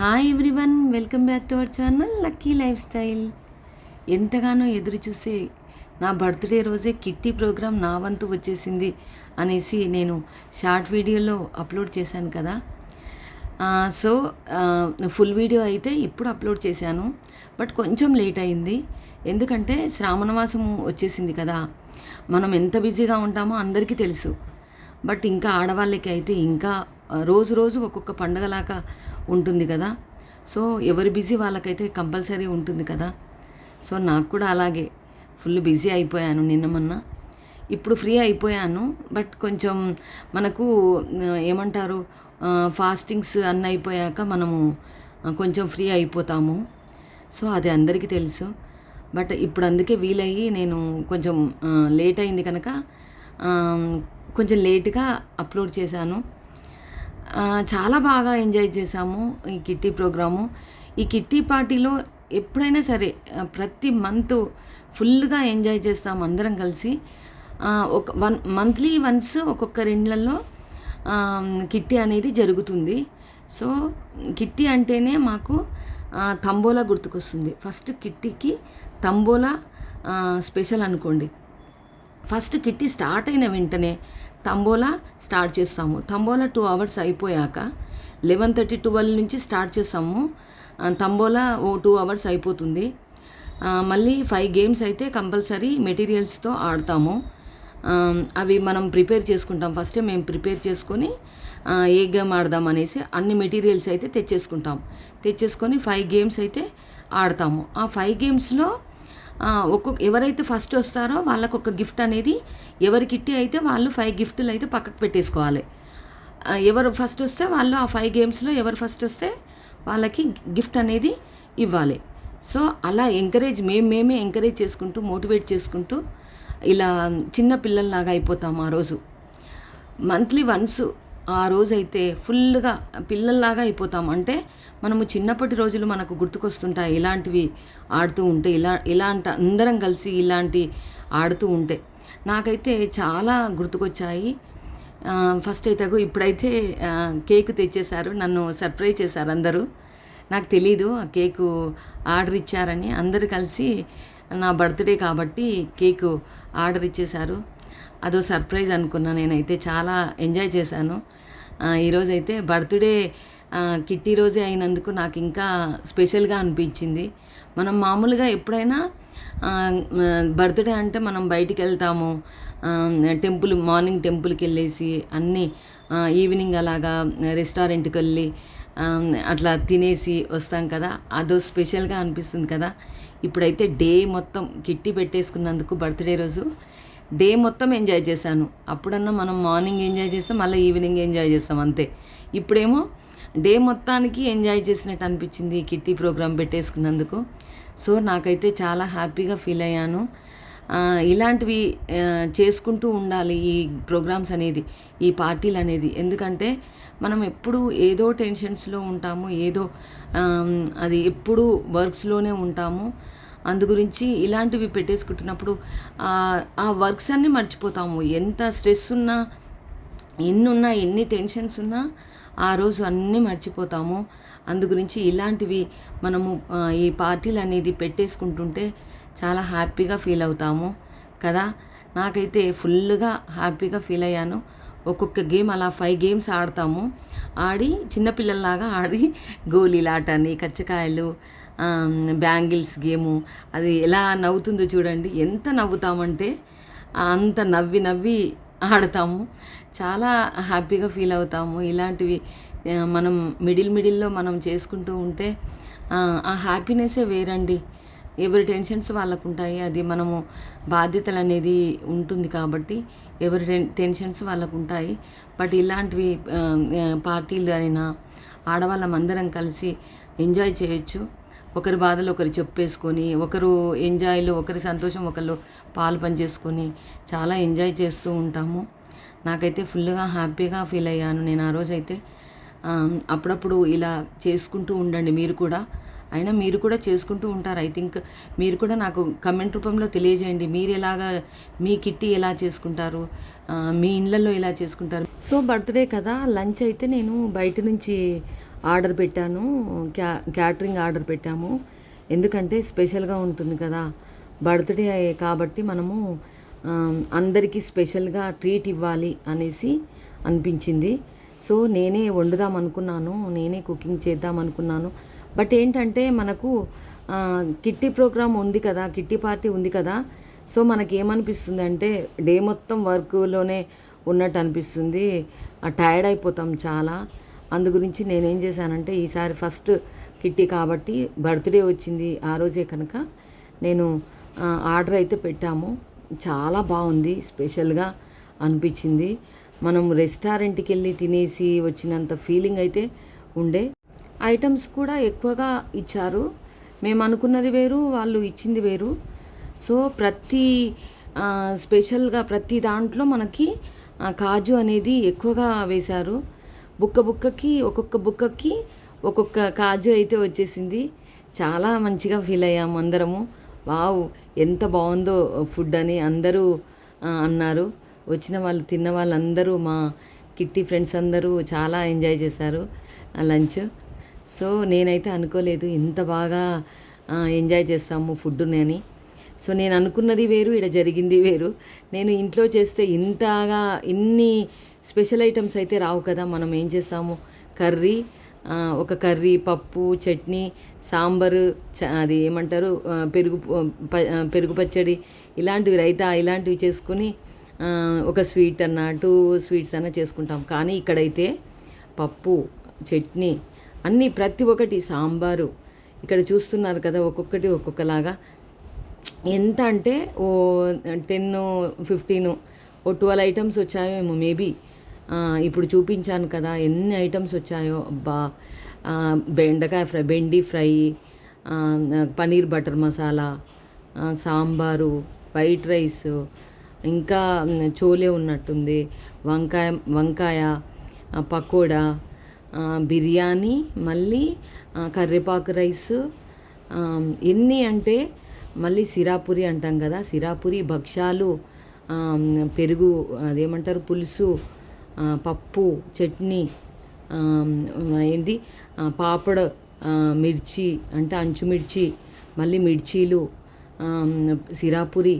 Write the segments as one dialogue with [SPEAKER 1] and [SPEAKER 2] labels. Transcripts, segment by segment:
[SPEAKER 1] Hi everyone welcome back to our channel lucky lifestyle ఎంతగానో ఎదురు చూసే నా బర్త్డే రోజే కిట్టి ప్రోగ్రామ్ నా వంతు వచ్చేసింది అనేసి నేను షార్ట్ వీడియోలో అప్లోడ్ చేశాను కదా. సో ఫుల్ వీడియో అయితే ఇప్పుడు అప్లోడ్ చేశాను. బట్ కొంచెం లేట్ అయింది. ఎందుకంటే శ్రావణవాసం వచ్చేసింది కదా. మనం ఎంత బిజీగా ఉంటామో అందరికీ తెలుసు. బట్ ఇంకా ఆడవాళ్ళకి అయితే ఇంకా రోజు రోజు ఒక్కొక్క పండగలాగా ఉంటుంది కదా. సో ఎవరి బిజీ వాళ్ళకైతే కంపల్సరీ ఉంటుంది కదా. సో నాకు కూడా అలాగే. ఫుల్ బిజీ అయిపోయాను నిన్న మొన్న. ఇప్పుడు ఫ్రీ అయిపోయాను. బట్ కొంచెం మనకు ఏమంటారు ఫాస్టింగ్స్ అన్నీ అయిపోయాక మనము కొంచెం ఫ్రీ అయిపోతాము. సో అది అందరికీ తెలుసు. బట్ ఇప్పుడు అందుకే వీలయ్యి నేను కొంచెం లేట్ అయింది కనుక కొంచెం లేట్గా అప్లోడ్ చేశాను. చాలా బాగా ఎంజాయ్ చేశాము ఈ కిట్టి ప్రోగ్రాము. ఈ కిట్టి పార్టీలో ఎప్పుడైనా సరే ప్రతి మంత్ ఫుల్గా ఎంజాయ్ చేస్తాము అందరం కలిసి. ఒక వన్ మంత్లీ వన్స్ ఒక్కొక్క ఇండ్లలో కిట్టి అనేది జరుగుతుంది. సో కిట్టి అంటేనే మాకు తంబోలా గుర్తుకొస్తుంది. ఫస్ట్ కిట్టికి తంబోలా స్పెషల్ అనుకోండి. ఫస్ట్ కిట్టి స్టార్ట్ అయిన వెంటనే తంబోలా స్టార్ట్ చేస్తాము. తంబోలా టూ అవర్స్ అయిపోయాక లెవెన్ థర్టీ ట్వెల్వ్ నుంచి స్టార్ట్ చేస్తాము. తంబోలా ఓ టూ అవర్స్ అయిపోతుంది. మళ్ళీ ఫైవ్ గేమ్స్ అయితే కంపల్సరీ మెటీరియల్స్తో ఆడతాము. అవి మనం ప్రిపేర్ చేసుకుంటాం. ఫస్టే మేము ప్రిపేర్ చేసుకొని ఏ గేమ్ ఆడదాం అనేసి అన్ని మెటీరియల్స్ అయితే తెచ్చేసుకుంటాం. తెచ్చేసుకొని ఫైవ్ గేమ్స్ అయితే ఆడతాము. ఆ ఫైవ్ గేమ్స్లో ఒక్కొక్క ఎవరైతే ఫస్ట్ వస్తారో వాళ్ళకు ఒక గిఫ్ట్ అనేది ఎవరి కిట్టి అయితే వాళ్ళు ఫైవ్ గిఫ్ట్లు అయితే పక్కకు పెట్టేసుకోవాలి. ఎవరు ఫస్ట్ వస్తే వాళ్ళు ఆ ఫైవ్ గేమ్స్లో ఎవరు ఫస్ట్ వస్తే వాళ్ళకి గిఫ్ట్ అనేది ఇవ్వాలి. సో అలా ఎంకరేజ్ మేము మేమే ఎంకరేజ్ చేసుకుంటూ మోటివేట్ చేసుకుంటూ ఇలా చిన్న పిల్లల్లాగా అయిపోతాం ఆ రోజు. మంత్లీ వన్స్ ఆ రోజైతే ఫుల్గా పిల్లల్లాగా అయిపోతాం. అంటే మనము చిన్నప్పటి రోజులు మనకు గుర్తుకొస్తుంటాయి ఇలాంటివి ఆడుతూ ఉంటే ఇలా ఇలాంటి అందరం కలిసి ఇలాంటి ఆడుతూ ఉంటే. నాకైతే చాలా గుర్తుకొచ్చాయి. ఫస్ట్ అయితే ఇప్పుడైతే కేక్ తెచ్చేశారు. నన్ను సర్ప్రైజ్ చేశారు అందరూ. నాకు తెలీదు ఆ కేకు ఆర్డర్ ఇచ్చారని. అందరూ కలిసి నా బర్త్డే కాబట్టి కేకు ఆర్డర్ ఇచ్చేశారు. అదో సర్ప్రైజ్ అనుకున్నా నేనైతే చాలా ఎంజాయ్ చేశాను. ఈరోజైతే బర్త్డే కిట్టి రోజే అయినందుకు నాకు ఇంకా స్పెషల్గా అనిపించింది. మనం మామూలుగా ఎప్పుడైనా బర్త్డే అంటే మనం బయటికి వెళ్తాము టెంపుల్ మార్నింగ్ టెంపుల్కి వెళ్ళేసి అన్నీ ఈవినింగ్ అలాగా రెస్టారెంట్కి వెళ్ళి అట్లా తినేసి వస్తాం కదా అదో స్పెషల్గా అనిపిస్తుంది కదా. ఇప్పుడైతే డే మొత్తం కిట్టి పెట్టేసుకున్నందుకు బర్త్డే రోజు డే మొత్తం ఎంజాయ్ చేశాను. అప్పుడన్నా మనం మార్నింగ్ ఎంజాయ్ చేస్తాం మళ్ళీ ఈవినింగ్ ఎంజాయ్ చేస్తాం అంతే. ఇప్పుడేమో డే మొత్తానికి ఎంజాయ్ చేసినట్టు అనిపించింది కిట్టి ప్రోగ్రామ్ పెట్టేసుకున్నందుకు. సో నాకైతే చాలా హ్యాపీగా ఫీల్ అయ్యాను. ఇలాంటివి చేసుకుంటూ ఉండాలి ఈ ప్రోగ్రామ్స్ అనేది ఈ పార్టీలు అనేది. ఎందుకంటే మనం ఎప్పుడు ఏదో టెన్షన్స్లో ఉంటాము ఏదో అది ఎప్పుడు వర్క్స్లోనే ఉంటాము. అందు గురించి ఇలాంటివి పెట్టేసుకుంటున్నప్పుడు ఆ, వర్క్స్ అన్నీ మర్చిపోతాము. ఎంత స్ట్రెస్ ఉన్నా ఎన్ని ఉన్నా ఎన్ని టెన్షన్స్ ఉన్నా ఆ రోజు అన్నీ మర్చిపోతాము. అందు గురించి ఇలాంటివి మనము ఈ పార్టీలు అనేది పెట్టేసుకుంటుంటే చాలా హ్యాపీగా ఫీల్ అవుతాము. కదా? నాకైతే ఫుల్గా హ్యాపీగా ఫీల్ అయ్యాను. ఒక్కొక్క గేమ్ అలా ఫైవ్ గేమ్స్ ఆడతాము. ఆడి చిన్నపిల్లల్లాగా ఆడి గోళీలాట అని కచ్చకాయలు బ్యాంగిల్స్ గేము అది ఎలా నవ్వుతుందో చూడండి. ఎంత నవ్వుతామంటే అంత నవ్వి నవ్వి ఆడతాము. చాలా హ్యాపీగా ఫీల్ అవుతాము. ఇలాంటివి మనం మిడిల్ మిడిల్లో మనం చేసుకుంటూ ఉంటే ఆ, హ్యాపీనెస్సే వేరండి. ఎవరి టెన్షన్స్ వాళ్ళకు ఉంటాయి అది మనము బాధ్యతలు అనేది ఉంటుంది కాబట్టి ఎవరి టెన్- టెన్షన్స్ వాళ్ళకు ఉంటాయి బట్ ఇలాంటివి పార్టీలు అయినా ఆడవాళ్ళం అందరం కలిసి ఎంజాయ్ చేయొచ్చు. ఒకరి బాధలు ఒకరు చెప్పేసుకొని ఒకరు ఎంజాయ్లో ఒకరి సంతోషం ఒకరు పాలు పనిచేసుకొని చాలా ఎంజాయ్ చేస్తూ ఉంటాము. నాకైతే ఫుల్గా హ్యాపీగా ఫీల్ అయ్యాను. నేను ఆ రోజైతే అప్పుడప్పుడు ఇలా చేసుకుంటూ ఉండండి. మీరు కూడా అయినా మీరు కూడా చేసుకుంటూ ఉంటారు. ఐ థింక్ మీరు కూడా నాకు కమెంట్ రూపంలో తెలియజేయండి. మీరు ఎలాగా మీ కిట్టి ఎలా చేసుకుంటారు? మీ ఇళ్ళల్లో ఎలా చేసుకుంటారు? సో బర్త్డే కదా లంచ్ అయితే నేను బయట నుంచి ఆర్డర్ పెట్టాను క్యా క్యాటరింగ్ ఆర్డర్ పెట్టాము. ఎందుకంటే స్పెషల్గా ఉంటుంది కదా బర్త్డే కాబట్టి మనము అందరికీ స్పెషల్గా ట్రీట్ ఇవ్వాలి అనేసి అనిపించింది. సో నేనే వండుదాం అనుకున్నాను నేనే కుకింగ్ చేద్దాం అనుకున్నాను. బట్ ఏంటంటే మనకు కిట్టి ప్రోగ్రామ్ ఉంది కదా కిట్టి పార్టీ ఉంది కదా సో మనకి ఏమనిపిస్తుంది అంటే డే మొత్తం వర్క్లోనే ఉన్నట్టు అనిపిస్తుంది. టైర్డ్ అయిపోతాం చాలా. అందు గురించి నేనేం చేశానంటే ఈసారి ఫస్ట్ కిట్టి కాబట్టి బర్త్డే వచ్చింది ఆ రోజే కనుక నేను ఆర్డర్ అయితే పెట్టాము. చాలా బాగుంది స్పెషల్గా అనిపించింది. మనం రెస్టారెంట్కి వెళ్ళి తినేసి వచ్చినంత ఫీలింగ్ అయితే ఉండే. ఐటమ్స్ కూడా ఎక్కువగా ఇచ్చారు. మేము అనుకున్నది వేరు వాళ్ళు ఇచ్చింది వేరు. సో ప్రతి స్పెషల్గా ప్రతి దాంట్లో మనకి కాజు అనేది ఎక్కువగా వేశారు. బుక్క బుక్కకి ఒక్కొక్క బుక్కకి ఒక్కొక్క కాజు అయితే వచ్చేసింది. చాలా మంచిగా ఫీల్ అయ్యాము అందరము. వావ్ ఎంత బాగుందో ఫుడ్ అని అందరూ అన్నారు. వచ్చిన వాళ్ళు తిన్న వాళ్ళందరూ మా కిట్టి ఫ్రెండ్స్ అందరూ చాలా ఎంజాయ్ చేశారు లంచ్. సో నేనైతే అనుకోలేదు ఇంత బాగా ఎంజాయ్ చేస్తాము ఫుడ్ని అని. సో నేను అనుకున్నది వేరు ఇక్కడ జరిగింది వేరు. నేను ఇంట్లో చేస్తే ఇంతగా ఇన్ని స్పెషల్ ఐటమ్స్ అయితే రావు కదా మనం ఏం చేస్తాము? కర్రీ ఒక కర్రీ పప్పు చట్నీ సాంబారు చ- అది ఏమంటారు? పెరుగు ప- పెరుగు పచ్చడి ఇలాంటివి రైతా ఇలాంటివి చేసుకుని ఒక స్వీట్ అన్న టూ స్వీట్స్ అన్న చేసుకుంటాం. కానీ ఇక్కడైతే పప్పు చట్నీ అన్నీ ప్రతి ఒక్కటి సాంబారు. ఇక్కడ చూస్తున్నారు కదా ఒక్కొక్కటి ఒక్కొక్కలాగా. ఎంత అంటే ఓ టెన్ ఫిఫ్టీన్ ఓ ట్వెల్వ్ ఐటమ్స్ వచ్చాయేమో మేబీ. ఇప్పుడు చూపించాను కదా ఎన్ని ఐటమ్స్ వచ్చాయో. అబ్బా బెండకాయ fry బెండి fry paneer butter masala sambar white rice ఇంకా చోలే ఉన్నట్టుంది వంకాయ వంకాయ పకోడా బిర్యానీ మళ్ళీ ఆ, కర్రేపాకు రైస్ ఎన్ని అంటే మళ్ళీ సిరాపురి అంటాం కదా సిరాపురి భక్ష్యాలు పెరుగు అదేమంటారు పులుసు పప్పు చట్నీ ఏంటి పాపడ పాపడ్ మిర్చి అంటే అంచు మిర్చి మళ్ళీ మిర్చీలు సిరాపురి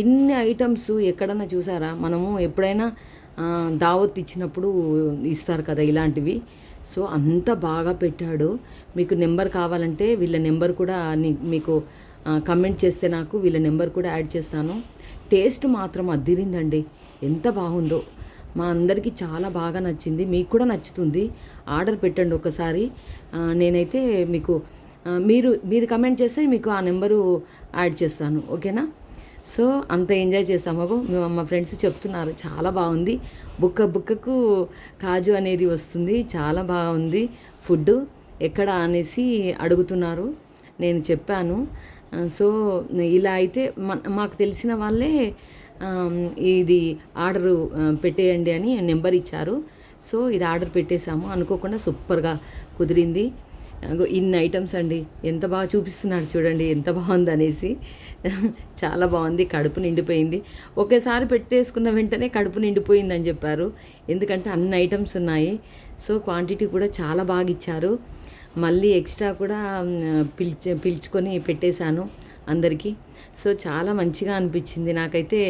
[SPEAKER 1] ఇన్ని ఐటమ్స్ ఎక్కడన్నా చూసారా? మనము ఎప్పుడైనా దావత్ ఇచ్చినప్పుడు ఇస్తారు కదా ఇలాంటివి. సో అంత బాగా పెట్టాడు. మీకు నెంబర్ కావాలంటే వీళ్ళ నెంబర్ కూడా మీకు కమెంట్ చేస్తే నాకు వీళ్ళ నెంబర్ కూడా యాడ్ చేస్తాను. టేస్ట్ మాత్రం అద్దిరిందండి. ఎంత బాగుందో. మా అందరికీ చాలా బాగా నచ్చింది మీకు కూడా నచ్చుతుంది. ఆర్డర్ పెట్టండి ఒకసారి. నేనైతే మీకు మీరు మీరు కమెంట్ చేస్తే మీకు ఆ నెంబరు యాడ్ చేస్తాను. ఓకేనా? సో అంత ఎంజాయ్ చేసాము బాబు. మేము మా ఫ్రెండ్స్ చెప్తున్నారు చాలా బాగుంది. బుక్క బుక్కకు కాజు అనేది వస్తుంది చాలా బాగుంది. ఫుడ్ ఎక్కడ అనేసి అడుగుతున్నారు నేను చెప్పాను. సో ఇలా అయితే మాకు తెలిసిన వాళ్ళే ఇది ఆర్డర్ పెట్టేయండి అని నెంబర్ ఇచ్చారు. సో ఇది ఆర్డర్ పెట్టేశాము. అనుకోకుండా సూపర్గా కుదిరింది. అగో ఇన్ని ఐటమ్స్ అండి. ఎంత బాగా చూపిస్తున్నాడు చూడండి ఎంత బాగుంది అనేసి చాలా బాగుంది కడుపు నిండిపోయింది. ఒకేసారి పెట్టేసుకున్న వెంటనే కడుపు నిండిపోయింది అని చెప్పారు. ఎందుకంటే అన్ని ఐటమ్స్ ఉన్నాయి. సో క్వాంటిటీ కూడా చాలా బాగా ఇచ్చారు. మళ్ళీ ఎక్స్ట్రా కూడా పిలిచి పిలుచుకొని పెట్టేశాను. అందరికీ. సో చాలా మంచిగా అనిపించింది. నాకైతే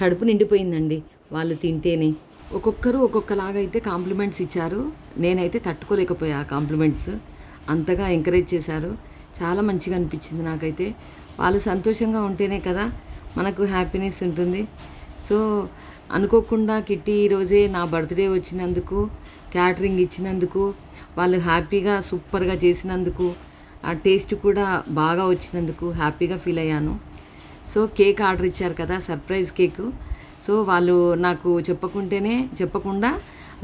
[SPEAKER 1] కడుపు నిండిపోయిందండి వాళ్ళు తింటేనే. ఒక్కొక్కరు ఒక్కొక్కలాగా అయితే కాంప్లిమెంట్స్ ఇచ్చారు. నేనైతే తట్టుకోలేకపోయా ఆ కాంప్లిమెంట్స్. అంతగా ఎంకరేజ్ చేశారు. చాలా మంచిగా అనిపించింది నాకైతే. వాళ్ళు సంతోషంగా ఉంటేనే కదా మనకు హ్యాపీనెస్ ఉంటుంది. సో అనుకోకుండా కిట్టి ఈరోజే నా బర్త్డే వచ్చినందుకు క్యాటరింగ్ ఇచ్చినందుకు వాళ్ళు హ్యాపీగా సూపర్గా చేసినందుకు ఆ టేస్ట్ కూడా బాగా వచ్చినందుకు హ్యాపీగా ఫీల్ అయ్యాను. సో కేక్ ఆర్డర్ ఇచ్చారు కదా సర్ప్రైజ్ కేక్. సో వాళ్ళు నాకు చెప్పకుంటేనే చెప్పకుండా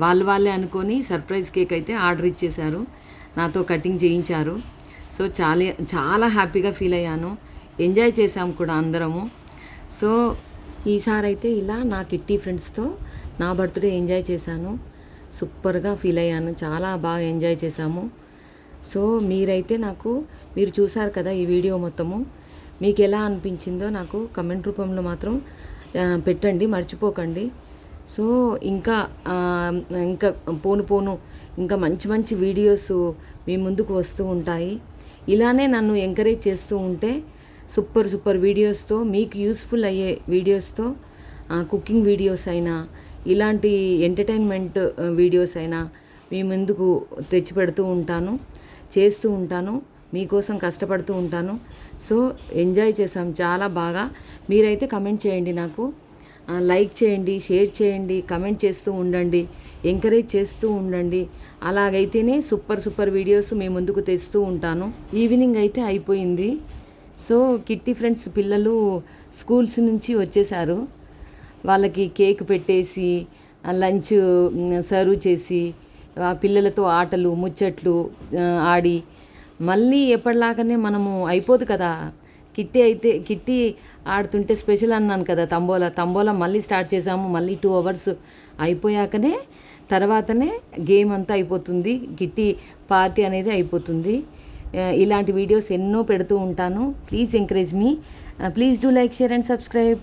[SPEAKER 1] వాళ్ళు వాళ్ళే అనుకొని సర్ప్రైజ్ కేక్ అయితే ఆర్డర్ ఇచ్చేశారు. నాతో కటింగ్ చేయించారు. సో చాలా చాలా హ్యాపీగా ఫీల్ అయ్యాను. ఎంజాయ్ చేశాం కూడా అందరము. సో ఈసారి అయితే ఇలా నా కిట్టి ఫ్రెండ్స్తో నా బర్త్డే ఎంజాయ్ చేశాను. సూపర్గా ఫీల్ అయ్యాను. చాలా బాగా ఎంజాయ్ చేశాము. సో మీరైతే నాకు మీరు చూసారు కదా ఈ వీడియో మొత్తము. మీకు ఎలా అనిపించిందో నాకు కమెంట్ రూపంలో మాత్రం పెట్టండి మర్చిపోకండి. సో ఇంకా ఇంకా పోను పోను ఇంకా మంచి మంచి వీడియోస్ మీ ముందుకు వస్తూ ఉంటాయి. ఇలానే నన్ను ఎంకరేజ్ చేస్తూ ఉంటే సూపర్ సూపర్ వీడియోస్తో మీకు యూస్ఫుల్ అయ్యే వీడియోస్తో కుకింగ్ వీడియోస్ అయినా ఇలాంటి ఎంటర్టైన్మెంట్ వీడియోస్ అయినా మీ ముందుకు తెచ్చిపెడుతూ ఉంటాను. చేస్తూ ఉంటాను మీకోసం కష్టపడుతూ ఉంటాను. సో ఎంజాయ్ చేసాం చాలా బాగా. మీరైతే కమెంట్ చేయండి నాకు. లైక్ చేయండి షేర్ చేయండి కమెంట్ చేస్తూ ఉండండి ఎంకరేజ్ చేస్తూ ఉండండి. అలాగైతేనే సూపర్ సూపర్ వీడియోస్ మీ ముందుకు తెస్తూ ఉంటాను. ఈవినింగ్ అయితే అయిపోయింది. సో కిట్టి ఫ్రెండ్స్ పిల్లలు స్కూల్స్ నుంచి వచ్చేసారు వాళ్ళకి కేక్ పెట్టేసి లంచ్ సర్వ్ చేసి పిల్లలతో ఆటలు ముచ్చట్లు ఆడి మళ్ళీ ఎప్పటిలాగానే మనము అయిపోదు కదా. కిట్టి అయితే కిట్టి ఆడుతుంటే స్పెషల్ అన్నాను కదా తంబోలా. తంబోలా మళ్ళీ స్టార్ట్ చేసాము. మళ్ళీ టూ అవర్స్ అయిపోయాకనే తర్వాతనే గేమ్ అంతా అయిపోతుంది. కిట్టి పార్టీ అనేది అయిపోతుంది. ఇలాంటి వీడియోస్ ఎన్నో పెడుతూ ఉంటాను. Please encourage me. Please do like share and subscribe.